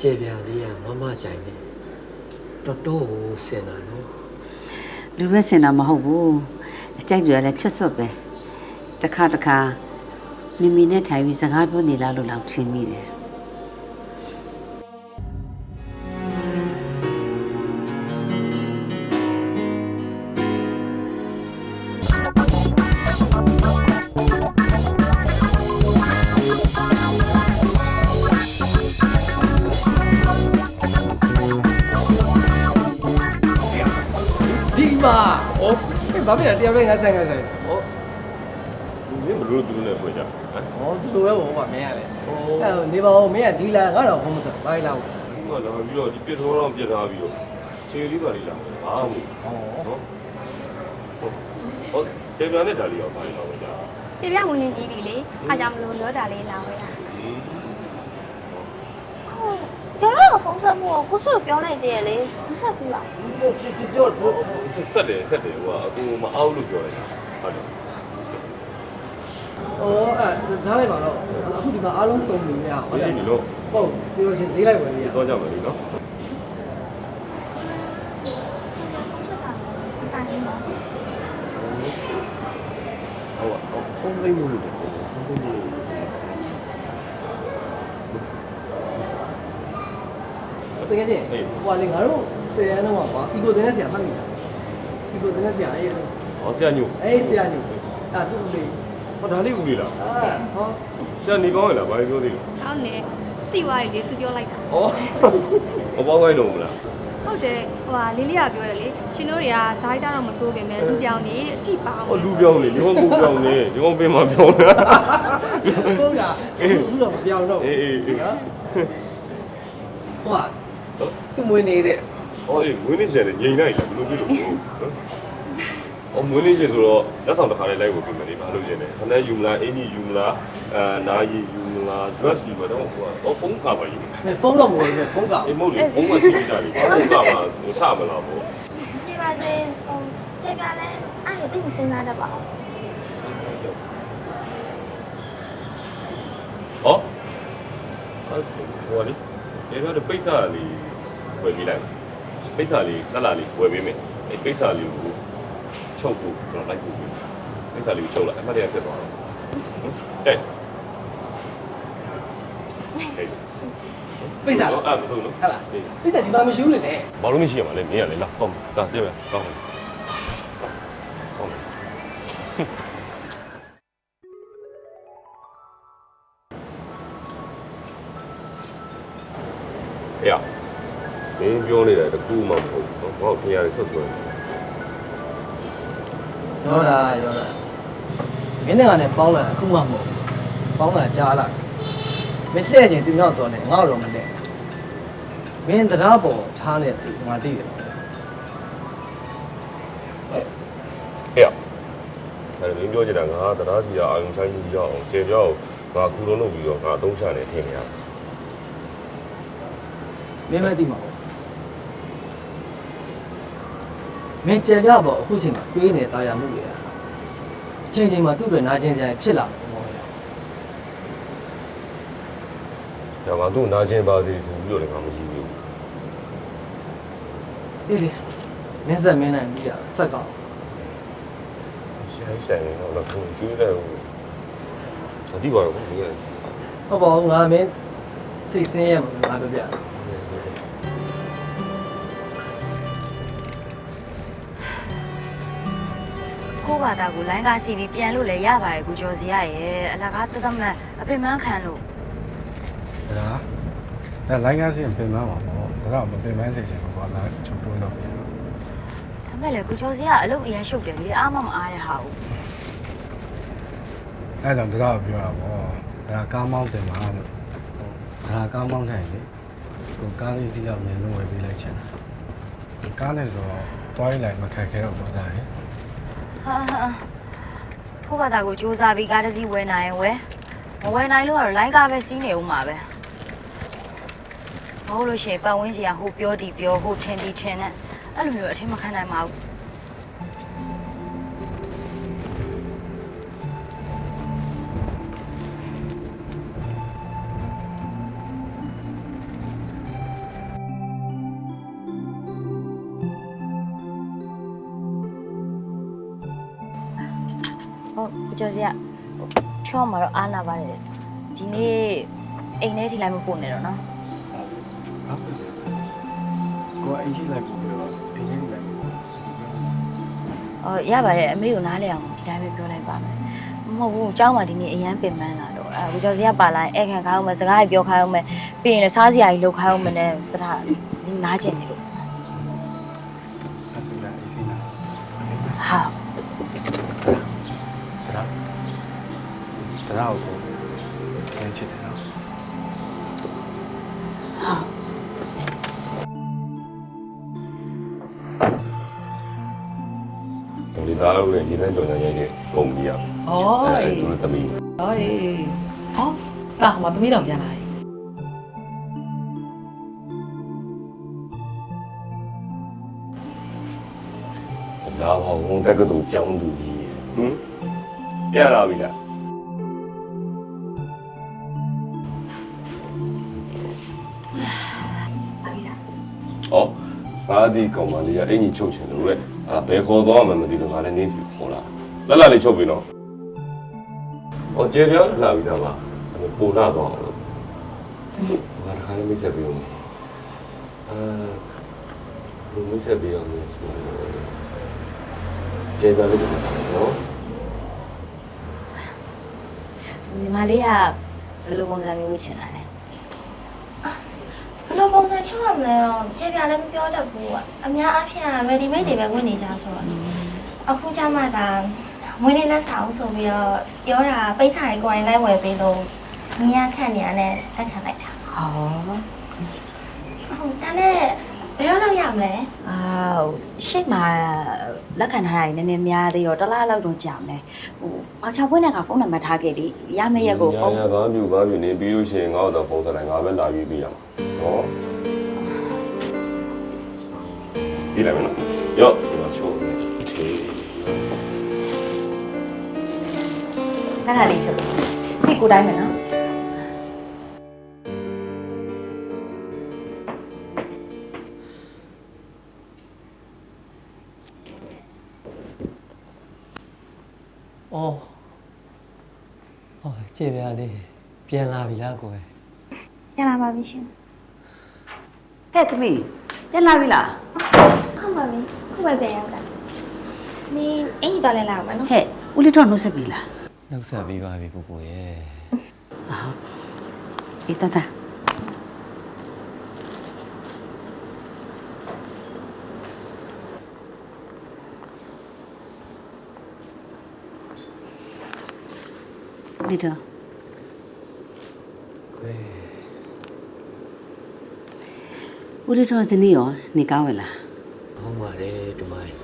ကျေပြာလေးကမမကြိုင်နေတော်တော်ကိုစင်တာနော်လူပဲစင်တာမဟုတ်ဘူးအကြိုက်တွေကလည်းချွတ်ဆွတ်ပဲတစ်ခါတစ်ခါမိမိနဲ့ထိုင်ပြီးစကားပြောနေလားလို့လောက်ထင်မိတယ် မှာဩဘာဖြစ်လဲတရားပဲငါဆိုင်ငါဆိုင်ဟောဒီမလို့သူနဲ့ဖွဲ့ကြဟမ်ဩသူလိုပဲဘောပါမင်းရလေအဲ့နေပါဦးမင်းကဒီလာငါတော့ဘုံမစဘာလာဘူးဒီမှာလာပြီးတော့ဒီပြစ်ထောတော့ပြစ်ထားပြီးတော့ခြေလေးပါလေးလာဘာမှမဟုတ်ဩနော်ဟောခြေပြန်နဲ့ဒါလေးရောပါလေးတော့ကြာကျေပြဝင်နေကြည့်ပြီလေအားကြောင့်မလို့လောတာလေးလာဝဲတာဟုတ် ရောတော့ဖုန်းဆက်မှုကိုကိုဆွေပြောလိုက်သေးရလေမဆက်ဘူးလားပြောတော့ဆက်ဆက်တယ်ဆက်တယ်ဟိုကအကူမအောင်လို့ပြောတယ်ဟုတ်တယ်ဩအဲ့ထားလိုက်ပါတော့အခုဒီမှာအားလုံးစုံနေရဟုတ်ဒီတယ်လိုလို့ဟုတ်ပြောရှင်ဈေးလိုက်ဝင်ရတော့ကြမယ်လीနော်ဖုန်းဆက်တာတာနေပါဟုတ်ပါဟုတ်ဆုံးသိမှုလို့ဆုံးသိမှု တကယ်ချင်းဟိုလေငါတို့ဆယ်ရန်တော့ပါအီကိုတင်တဲ့ဆရာမှတ်မိတာအီကိုတင်တဲ့ဆရာအဲ့ဟောဆရာညို့အဲ့ဆရာညအဲ့သူ့လေဟောဒါလေးဦးလေးလားအာဟောဆရာနေကောင်းရလားဘာပြောသေးလဲဟုတ်နေတိသွားပြီလေသူပြောလိုက်တာဩမပေါင်းခိုင်းတော့မလားဟုတ်တယ်ဟိုဟာလေးလေးကပြောရလေရှင်တို့တွေကဇာိုက်တာတော့မစိုးခင်မဲ့လူပြောင်းနေအကြည့်ပါအောင်ဟောလူပြောင်းနေဒီကောင်ကူပြောင်းနေဒီကောင်ပင်မပြောင်းနေတာဟုတ်လားအခုတော့မပြောင်းတော့အေးအေးအေးနော်ဟိုက သူ့မွေးနေတဲ့။အော်အေးမွေးနေ့ရှင်လည်းငြိမ်လိုက်လားဘယ်လိုဖြစ်လို့လဲ။အော်မွေးနေ့ရှင်ဆိုတော့လက်ဆောင်တစ်ခါလေးလိုက်ဖို့ပြင်မယ်လေဘာလို့ရှင်လဲ။ခဏယူမလားအင်းကြီးယူမလားအဲနာရီယူမလား dress ယူမတော့ဟိုတော့ဖုန်းကပါယူ။ဖုန်းတော့မဝင်ဘူးဖုန်းကအေးမဟုတ်လေဖုန်းကရှိကြတယ်။ဖုန်းကပါဟိုထမလားပေါ့ဒီပါစေဟိုကျေပြလဲအဲ့ဒီတိတ်မစင်စားတတ်ပါဘူး။ဟောအဲ့ဆိုဟိုလေကျေတော့ပိတ်စာလေး ဝယ်ပေးလိုက်။ပိတ်စာလေးလှလှလေးဝယ်ပေးမယ်။အဲပိတ်စာလေးကိုချုပ်ဖို့ကျွန်တော်လိုက်ဖို့ပိတ်စာလေးကိုချုပ်လိုက်အမှတ်တရဖြစ်သွားတော့။တဲ့ပိတ်စားလားအဲ့မဆုံးလို့ဟဲ့လားပိတ်စားဒီမှာမရှိဘူးလေနဲ့ဘာလို့မရှိရမှာလဲမင်းရလေလားကောင်းဒါကြည့်မယ်ကောင်းတယ်ကောင်းတယ်အေး မင်းပြောနေတာတကူမှမဟုတ်ဘူးနော်ဘာလို့ခင်ရတယ်ဆွတ်ဆွဲရောတာရောတာမင်းနဲ့ကလည်းပေါင်းလာတာအခုမှမဟုတ်ပေါင်းလာကြားလာမင်းလှည့်ချင်းသူနောက်တော့နေငါ့တော့မလဲမင်းတရားပေါ်ထားနေစီငါသိတယ်အေးအဲ့မင်းပြောချင်တာငါတရားစီရအာယုံဆိုင်ကြီးရအောင်ကျေပြောင်းငါကူလုံးလုပ်ပြီးတော့ငါအသုံးချနေထင်နေရမင်းမသိမှာပေါ့ မင်းကြံပြပေါ့အခုချိန်မှာပေးနေတာယာမှုတွေအချိန်ချိန်မှာသူ့တွေနာကျင်ကြရင်ဖြစ်လာမယ်ဟောဒါမှသူ့နာကျင်ပါစေဆိုပြီးတော့လည်းငါမယူဘူးအေးလေမင်းဆက်မင်းနိုင်ပြီးတာဆက်ကောင်းရှမ်းဆိုင်နေတော့ခုကျွေးတယ်ဟိုအတိပါတော့ဘူးလေဟုတ်ပါဘူးငါမင်းစိတ်ဆင်းရဲမှာငါပြောပြ ကိုယ့်ဘာသာကိုလိုင်းကားစီပြီးပြန်လို့လည်းရပါရဲ့ကိုကျော်စီရရဲ့အလကားတသက်မဲ့အပင်မခံလို့ဒါဒါလိုင်းကားစီပြင်ပန်းပါပေါ့ဒါကမပြင်ပန်းစေချင်ဘူးကွာလာချုပ်တွန်းတော့ပြန်ဒါမဲ့လေကိုကျော်စီကအလုပ်အရင်ရှုပ်တယ်လေအားမမအားတဲ့ဟာကိုအဲကြောင့်ဒါကပြောတာပေါ့ဒါကားမောင်းတင်ပါလို့ဒါကားမောင်းထိုင်လေကိုကားလေးစီးတော့မြန်လို့ဝယ်ပေးလိုက်ချင်တာကားနဲ့ဆိုတော့တွားရလိုက်မခက်ခဲတော့ပေါ့ဒါဟဲ့ ဟာဟာကိုယ့်ဘာသာကိုစူးစမ်းပြီးကားတစ်စီးဝယ်နိုင်ရင်ဝယ်မဝယ်နိုင်လို့ကတော့လိုင်းကားပဲစီးနေဦးမှာပဲမဟုတ်လို့ရှိရင်ပတ်ဝန်းကျင်ကဟိုပြောဒီပြောဟိုထင်ဒီထင်နဲ့အဲ့လိုမျိုးအထင်မခံနိုင်ပါဘူး ကိုကျော်စီကဟိုဖြောမှာတော့အားနာပါတယ်ဒီနေ့အိမ်ထဲထိလိုက်မပို့နဲ့တော့နော် ဟုတ်ကိုအင်ကြီးလိုက်ပို့ပြောအင်ကြီးလိုက်ပို့ အော်ရပါတယ်အမေကိုနားလဲအောင်ဒီတိုင်းပဲပြောလိုက်ပါမယ်မဟုတ်ဘူးအเจ้าမဒီနေ့အရန်ပင်ပန်းလာတော့အဲကိုကျော်စီကပါလာရင်အဲ့ခံခိုင်းအောင်မယ်စကားကြီးပြောခိုင်းအောင်မယ်ပြီးရင်လည်းစားစရာကြီးလုပ်ခိုင်းအောင်မယ်နဲ့တခါနားကျင်နေလို့ တရာတရာကိုကျင်းချစ်တယ်နော်ဟာဒီသားလုံးနဲ့ဒီတန်းကြော်ညာရိုက်တဲ့ကုမ္ပဏီကဩအဲအေးသူတို့တမီးဩအေးဟောတာမသမီးတော်ပြန်လာပြီလာပါဝန်တက်ကတူကျောင်းသူကြီးဟင်ပြလာပြီလား ဒီကောင်မလေးကအင်ကြီးချုပ်ချင်လို့လေအာဘယ်ခေါ်သွားမှမသိလို့ငါလည်းနေစီခေါ်လာလက်လာလေးချုပ်ပြီနော်ဟောကျေပြောလာပြီတော့ပါအဲ့ပူလာတော့လို့ငါတခါလေးမိတ်ဆက်ပြီးအောင်အာဘယ်မိတ်ဆက်ပြီးအောင်လဲဆိုတော့ကျေပြောလေးတော့နော်ညီမလေးကဘယ်လိုပုံစံမျိုးဝှချင်တာလဲ ဘယ်လိုပုံစံချောရမလဲတော့ကြေပြလည်းမပြောတတ်ဘူးอ่ะအများအားဖြင့် ready made တွေပဲဝင်နေကြဆိုတော့အခုကျမှသာမွေးနေ့လက်ဆောင်ဆိုပြီးတော့ပြောတာပိတ်စာတွေကိုယ်တိုင်လိုက်ဝယ်ပေးလို့ညီရခန့်နေရတဲ့လက်ခံလိုက်တာဟောဟုတ်ဒါနဲ့ဘယ်တော့လောက်ရ မလဲအာရှေ့မှာလက်ခံထားတာနည်းနည်းများသေးတော့တစ်လားလောက်တော့ကြာမယ်ဟိုဘာချပွင့်တဲ့ကဖုန်းနံပါတ်ထားခဲ့လေရမယ့်ရက်ကိုဖုန်းညာဘာပြူဘာပြူနေပြီးလို့ရှိရင်ငါ့တော့ဖုန်းဆက်လိုက်ငါပဲလာပြီးပြရမှာနော်ပြီးလိုက်မယ်နော်ရော့ဒီမှာချိုးနေထေးခဏလေးဆိုပြီကိုတိုင်းမယ်နော်။ ပြန်လာပြီလားကိုယ်ရလာပါပြီရှင်ဟဲ့သမီးပြန်လာပြီလားဟုတ်ပါပြီခုပဲပြန်ရောက်တာမင်းအင်ကြီးတော်လဲလာအောင်မနော်ဟဲ့ဦးလေးတော့နှုတ်ဆက်ပြီလား။နှုတ်ဆက်ပြီးပါပြီပူပူရဲ့အေးတတဒီတော့။ကွယ် ဦးလေးတော့ဇနီးရောနေကောင်းဝဲလားဟုတ်ပါတယ်ဒူမိုင်း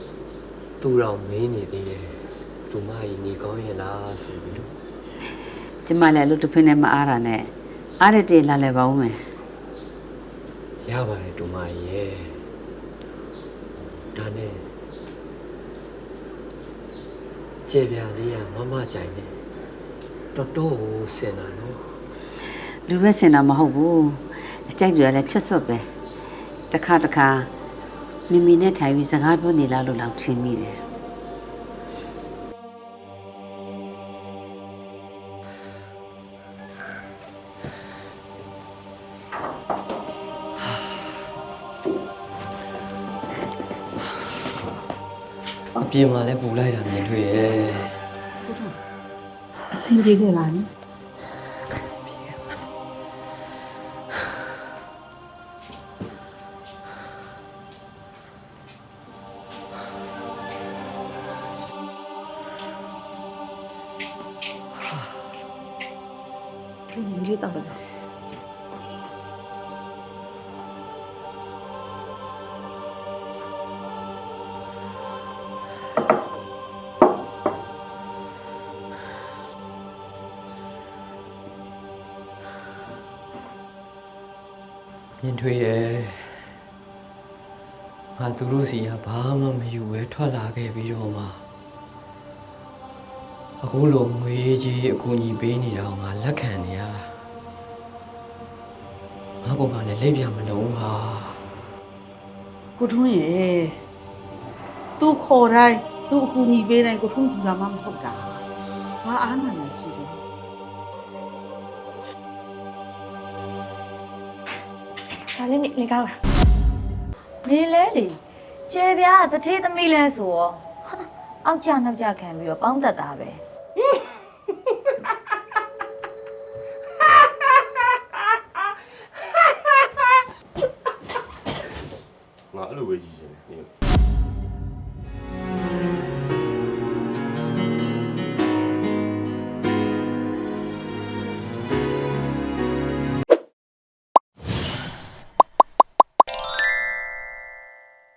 ။သူတော်မင်းနေသေးတယ်။ဒူမိုင်းနေကောင်းရဲ့လားဆိုပြီးတော့ကျမလည်းလူတစ်ဖက်နဲ့မအားတာနဲ့အားရတဲ့လာလဲပါဦးမယ်ရပါတယ်ဒူမိုင်းရဲ့။ဒါနဲ့ကြည့်ပြလေးကမမကြိုင်နေတော်တော်ကိုစင်တာနော်လူပဲစင်တာမဟုတ်ဘူး အကြိုက်တွေကလည်းချွတ်ဆွတ်ပဲတစ်ခါတစ်ခါမိမိနဲ့ထိုင်ပြီးစကားပြောနေလားလို့လောက်ထင်မိတယ်အပြင်မှာလည်းပူလိုက်တာမြင်တွေ့ရဲ့အဆင်ပြေခဲ့လား ဒီလေးတောက်တော့မြင်တွေ့ရဲ့ငါသူတို့စီကဘာမှမယူပဲထွက်လာခဲ့ပြီးတော့မှ အခုလိုငွေကြီးအကူအညီပေးနေတာကိုငါလက်ခံနေရတာငါကမှလည်းလက်ပြမလုံးဟာကိုထွန်းရေသူခေါ်တိုင်းသူ့အကူညီပေးတိုင်းကိုထုံးကြည့်တာမှမဟုတ်တာဘာအားနာနေရှိလဲဒါလေးနေကောင်းလားနေလဲလေကျဲပြားကတထေးသမီးလဲဆိုရောဟာအောက်ကြနောက်ကြခံပြီးတော့ပေါင်းတက်တာပဲ ငါအဲ့လိုပဲရည်ရှင်တယ်